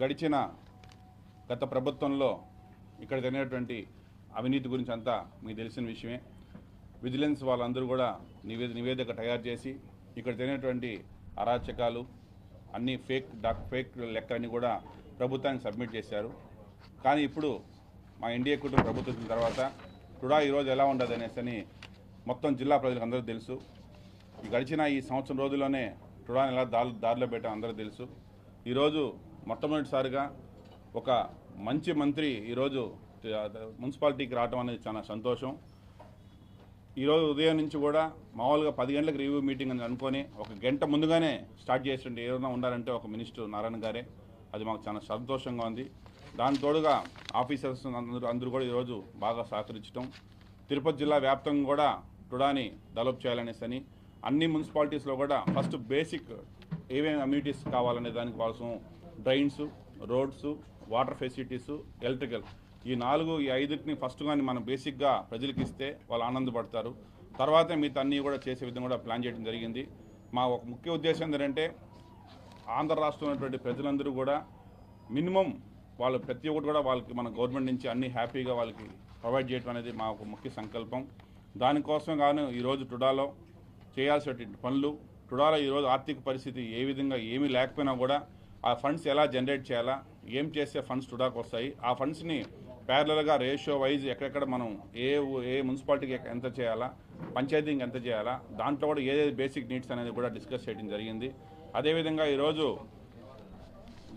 గడిచిన గత ప్రభుత్వంలో ఇక్కడ జరిగినటువంటి అవినీతి గురించి అంతా మీకు తెలిసిన విషయమే. విజిలెన్స్ వాళ్ళందరూ కూడా నివేద నివేదిక తయారు చేసి ఇక్కడ జరిగినటువంటి అరాచకాలు అన్ని ఫేక్ డాక్ ఫేక్ లెక్కలన్నీ కూడా ప్రభుత్వానికి సబ్మిట్ చేశారు. కానీ ఇప్పుడు మా ఎన్డీఏ కుటుంబ ప్రభుత్వం వచ్చిన తర్వాత టుడా ఈరోజు ఎలా ఉండదు అనేసి అని మొత్తం జిల్లా ప్రజలకు అందరూ తెలుసు. గడిచిన ఈ సంవత్సరం రోజుల్లోనే టుడాని ఎలా దారి దారిలో పెట్టాం అందరూ తెలుసు. ఈరోజు మొట్టమొదటిసారిగా ఒక మంచి మంత్రి ఈరోజు మున్సిపాలిటీకి రావడం అనేది చాలా సంతోషం. ఈరోజు ఉదయం నుంచి కూడా మామూలుగా పది గంటలకు రివ్యూ మీటింగ్ అని అనుకొని ఒక గంట ముందుగానే స్టార్ట్ చేస్తుంటే ఏదైనా ఉండాలంటే ఒక మినిస్టర్ నారాయణ గారే. అది మాకు చాలా సంతోషంగా ఉంది. దాని తోడుగా ఆఫీసర్స్ అందరూ అందరూ కూడా ఈరోజు బాగా సహకరించడం తిరుపతి జిల్లా వ్యాప్తంగా కూడా టుడాని డెవలప్ చేయాలనేసి అని అన్ని మున్సిపాలిటీస్లో కూడా ఫస్ట్ బేసిక్ ఏమేమి అమ్యూనిటీస్ కావాలనే దానికి కోసం drains roads water facilities electrical. ఈ నాలుగు ఈ ఐదుటిని ఫస్ట్ కానీ మనం బేసిక్గా ప్రజలకు ఇస్తే వాళ్ళు ఆనందపడతారు. తర్వాత మిగతా అన్నీ కూడా చేసే విధంగా కూడా ప్లాన్ చేయడం జరిగింది. మా ఒక ముఖ్య ఉద్దేశం ఏంటంటే ఆంధ్ర రాష్ట్రంలో ఉన్నటువంటి ప్రజలందరూ కూడా మినిమం వాళ్ళు ప్రతి ఒక్కటి కూడా వాళ్ళకి మన గవర్నమెంట్ నుంచి అన్ని హ్యాపీగా వాళ్ళకి ప్రొవైడ్ చేయడం అనేది మా ఒక ముఖ్య సంకల్పం. దానికోసం గాను ఈరోజు టుడాలో చేయాల్సినటువంటి పనులు టుడాలో ఈరోజు ఆర్థిక పరిస్థితి ఏ విధంగా ఏమీ లేకపోయినా కూడా ఆ ఫండ్స్ ఎలా జనరేట్ చేయాలా? ఏం చేస్తే ఫండ్స్ టుడాకు వస్తాయి? ఆ ఫండ్స్ని ప్యారలల్గా రేషియో వైజ్ ఎక్కడెక్కడ మనం ఏ ఏ మున్సిపాలిటీకి ఎంత చేయాలా? పంచాయతీకి ఎంత చేయాలా? దాంట్లో కూడా ఏదేది బేసిక్ నీడ్స్ అనేది కూడా డిస్కస్ చేయడం జరిగింది. అదేవిధంగా ఈరోజు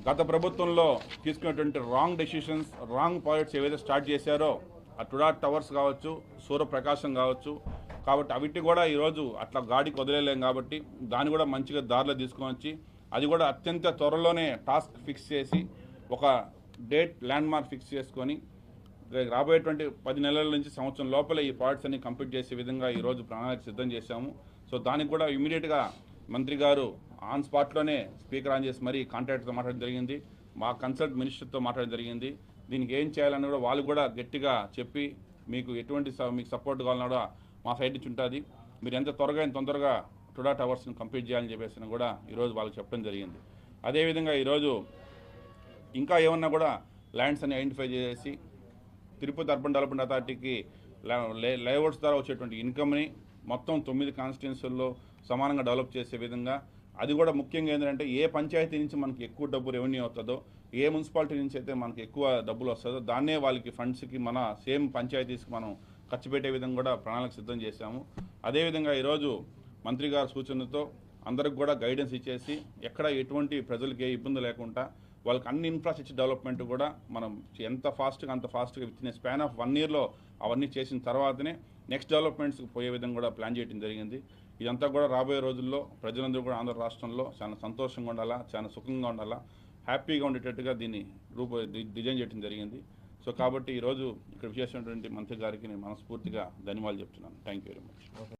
గత ప్రభుత్వంలో తీసుకున్నటువంటి రాంగ్ డెసిషన్స్ రాంగ్ ప్రాజెక్ట్స్ ఏవైతే స్టార్ట్ చేశారో ఆ టుడా టవర్స్ కావచ్చు సూర్యప్రకాశం కావచ్చు కాబట్టి అవిటి కూడా ఈరోజు అట్లా గాడికి వదిలేలేం కాబట్టి దాన్ని కూడా మంచిగా దారిలో తీసుకొని వచ్చి అది కూడా అత్యంత త్వరలోనే టాస్క్ ఫిక్స్ చేసి ఒక డేట్ ల్యాండ్ మార్క్ ఫిక్స్ చేసుకొని రాబోయేటువంటి పది నెలల నుంచి సంవత్సరం లోపల ఈ ప్రాజెక్ట్స్ అన్ని కంప్లీట్ చేసే విధంగా ఈరోజు ప్రణాళిక సిద్ధం చేశాము. సో దానికి కూడా ఇమీడియట్గా మంత్రి గారు ఆన్ స్పాట్లోనే స్పీకర్ ఆన్ చేసి మరీ కాంట్రాక్టర్తో మాట్లాడడం జరిగింది. మా కన్సల్ట్ మినిస్టర్తో మాట్లాడడం జరిగింది. దీనికి ఏం చేయాలని కూడా వాళ్ళు కూడా గట్టిగా చెప్పి మీకు ఎటువంటి మీకు సపోర్ట్ కావాలన్నా కూడా మా సైడ్ నుంచి ఉంటుంది. మీరు ఎంత త్వరగా ఎంత తొందరగా టుడా టవర్స్ని కంప్లీట్ చేయాలని చెప్పేసి కూడా ఈరోజు వాళ్ళకి చెప్పడం జరిగింది. అదేవిధంగా ఈరోజు ఇంకా ఏమన్నా కూడా ల్యాండ్స్ అని ఐడెంటిఫై చేసి తిరుపతి అర్బన్ డెవలప్మెంట్ అథారిటీకి లేఅవుట్స్ ద్వారా వచ్చేటువంటి ఇన్కమ్ని మొత్తం తొమ్మిది కాన్స్టిట్యున్సీల్లో సమానంగా డెవలప్ చేసే విధంగా అది కూడా ముఖ్యంగా ఏంటంటే ఏ పంచాయతీ నుంచి మనకి ఎక్కువ డబ్బు రెవెన్యూ అవుతుందో ఏ మున్సిపాలిటీ నుంచి అయితే మనకి ఎక్కువ డబ్బులు వస్తుందో దాన్నే వాళ్ళకి ఫండ్స్కి మన సేమ్ పంచాయతీస్కి మనం ఖర్చు పెట్టే విధంగా కూడా ప్రణాళిక సిద్ధం చేశాము. అదేవిధంగా ఈరోజు మంత్రి గారి సూచనతో అందరికి కూడా గైడెన్స్ ఇచ్చేసి ఎక్కడ ఎటువంటి ప్రజలకి ఏ ఇబ్బంది లేకుండా వాళ్ళకి అన్ని ఇన్ఫ్రాస్ట్రక్చర్ డెవలప్మెంట్ కూడా మనం ఎంత ఫాస్ట్గా అంత ఫాస్ట్గా ఇచ్చిన స్పాన్ ఆఫ్ వన్ ఇయర్లో అవన్నీ చేసిన తర్వాతనే నెక్స్ట్ డెవలప్మెంట్స్కి పోయే విధంగా కూడా ప్లాన్ చేయడం జరిగింది. ఇదంతా కూడా రాబోయే రోజుల్లో ప్రజలందరూ కూడా ఆంధ్ర రాష్ట్రంలో చాలా సంతోషంగా ఉండాలా చాలా సుఖంగా ఉండాలా హ్యాపీగా ఉండేటట్టుగా దీన్ని రూప డిజైన్ చేయడం జరిగింది. సో కాబట్టి ఈరోజు ఇక్కడ విశేషమైనటువంటి మంత్రి గారికి నేను మనస్ఫూర్తిగా ధన్యవాదాలు చెప్తున్నాను. Thank you very much